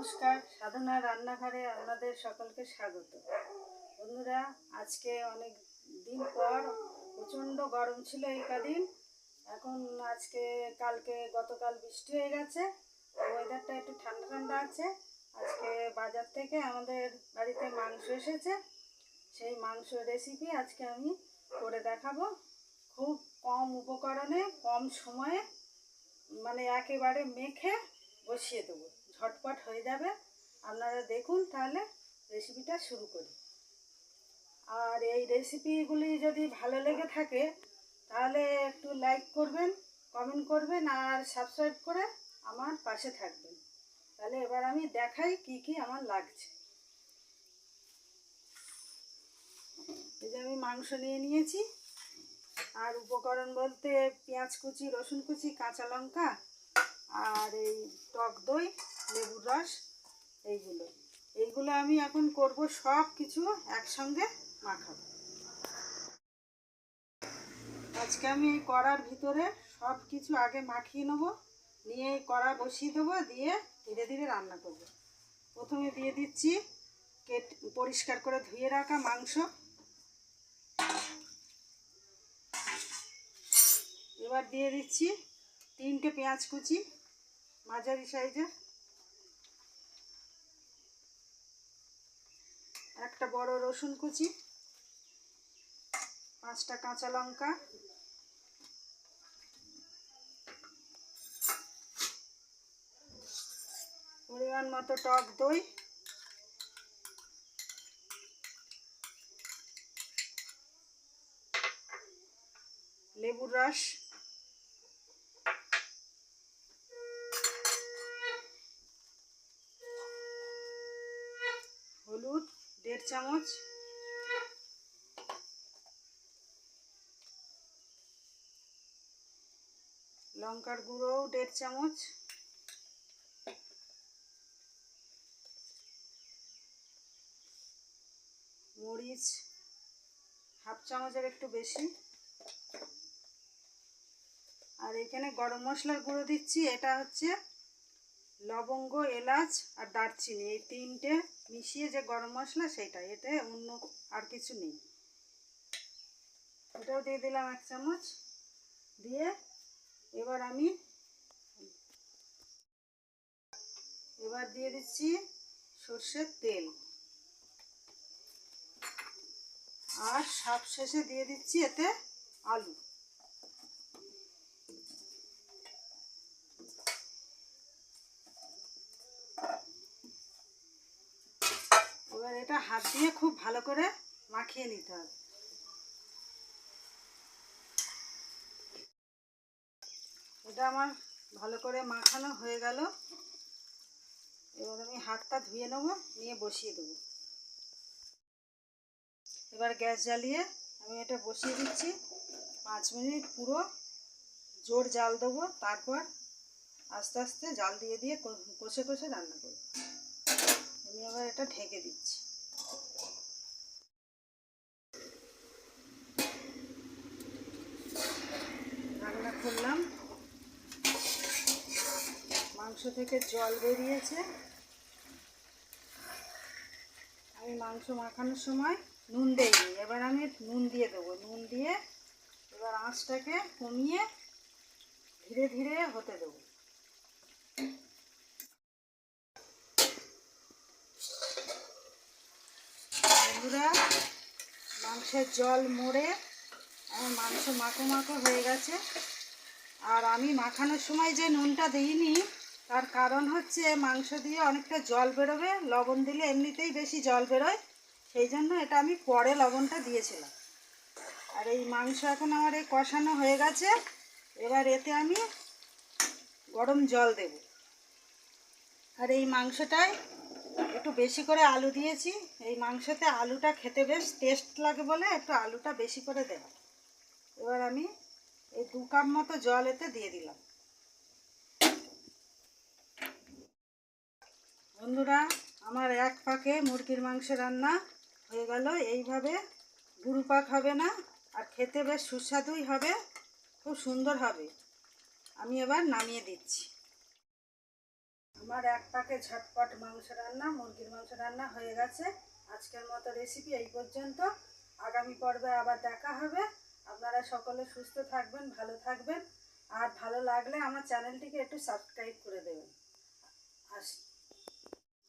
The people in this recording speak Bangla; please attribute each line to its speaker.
Speaker 1: নমস্কার, সাধনা রান্নাঘরে আপনাদের সকলকে স্বাগত। বন্ধুরা, আজকে অনেক দিন পর প্রচণ্ড গরম ছিল এই কদিন এখন আজকে, কালকে গতকাল বৃষ্টি হয়ে গেছে ওয়েদারটা একটু ঠান্ডা ঠান্ডা আছে। আজকে বাজার থেকে আমাদের বাড়িতে মাংস এসেছে। সেই মাংস রেসিপি আজকে আমি করে দেখাবো। খুব কম উপকরণে, কম সময়ে মানে একেবারে মেখে বসিয়ে দেবো। ঝটপট হয়ে যাবে। আপনারা দেখুন তাহলে রেসিপিটা শুরু করি। আর এই রেসিপিগুলি যদি ভালো লেগে থাকে, তাহলে একটু লাইক করবেন কমেন্ট করবেন, আর সাবস্ক্রাইব করে আমার পাশে থাকবেন। তাহলে এবার আমি দেখাই কি কি আমার লাগছে। এই যে আমি মাংস নিয়ে নিয়েছি। আর উপকরণ বলতে পেঁয়াজ কুচি, রসুন কুচি, কাঁচা লঙ্কা, আর এই টক দই লেবুর রস, এইগুলো। এইগুলো আমি এখন করব সব কিছু একসঙ্গে মাখাবো। আজকে আমি এই কড়ার ভিতরে সব কিছু আগে মাখিয়ে নেব, নিয়ে এই কড়া বসিয়ে দেবো, দিয়ে ধীরে ধীরে রান্না করব। প্রথমে দিয়ে দিচ্ছি কেট, পরিষ্কার করে ধুয়ে রাখা মাংস। এবার দিয়ে দিচ্ছি তিনটে পেঁয়াজ কুচি, মাঝারি সাইজের একটা বড় রসুন কুচি পাঁচটা কাঁচা লঙ্কা পরিমাণ মতো টক দই লেবুর রস দেড় চামচ। লঙ্কার গুঁড়োও দেড় চামচ। মরিচ হাফ চামচের একটু বেশি। আর এখানে গরম মশলার গুঁড়ো দিচ্ছি, এটা হচ্ছে লবঙ্গ, এলাচ আর দারচিনি, এই তিনটে মিশিয়ে যে গরম মশলা সেটা, এতে অন্য আর কিছু নেই। এটাও দিয়ে দিলাম এক চামচ। দিয়ে এবার আমি এবার দিয়ে দিচ্ছি সর্ষের তেল। আর সব শেষে দিয়ে দিচ্ছি এতে আলু এবার এটা হাত দিয়ে খুব ভালো করে মাখিয়ে নিতে হবে। এটা আমার ভালো করে মাখানো হয়ে গেল। এবার আমি হাতটা ধুয়ে নেব, নিয়ে বসিয়ে দেবো। এবার গ্যাস জ্বালিয়ে আমি এটা বসিয়ে দিচ্ছি। পাঁচ মিনিট পুরো জোর জাল দেবো, তারপর আস্তে আস্তে জাল দিয়ে দিয়ে কষে কষে রান্না করব। আমি আবার এটা ঢেকে দিচ্ছি রান্না করলাম মাংস থেকে জল বেরিয়েছে। আমি মাংস মাখানোর সময় নুন দিইনি এবার আমি নুন দিয়ে দেবো। নুন দিয়ে এবার আঁচটাকে কমিয়ে ধীরে ধীরে হতে দেবো। বন্ধুরা, মাংসের জল মরে, আমার মাংস মাখো মাখো হয়ে গেছে। আর আমি মাখানোর সময় যে নুনটা দিইনি তার কারণ হচ্ছে মাংস দিয়ে অনেকটা জল বেরোবে, লবণ দিলে এমনিতেই বেশি জল বেরোয়। সেই জন্য এটা আমি পরে লবণটা দিয়েছিলাম। আর এই মাংস এখন আমার এই কষানো হয়ে গেছে। এবার এতে আমি গরম জল দেব। আর এই মাংসটায় একটু বেশি করে আলু দিয়েছি। এই মাংসতে আলুটা খেতে বেশ টেস্ট লাগে বলে একটু আলুটা বেশি করে দেব। এবার আমি এই দু কাপ মতো জল এতে দিয়ে দিলাম। বন্ধুরা, আমার এক পাকে মুরগির মাংস রান্না হয়ে গেল। এইভাবে গুরু পাক হবে না, আর খেতে বেশ সুস্বাদুই হবে, খুব সুন্দর হবে। আমি এবার নামিয়ে দিচ্ছি। আমার এক পাকে ঝটপট মাংস রান্না, মুরগির মাংস রান্না হয়ে গেছে। আজকের মতো রেসিপি এই পর্যন্ত। আগামী পর্বে আবার দেখা হবে। আপনারা সকলে সুস্থ থাকবেন, ভালো থাকবেন। আর ভালো লাগলে আমার চ্যানেলটিকে একটু সাবস্ক্রাইব করে দেবেন। আস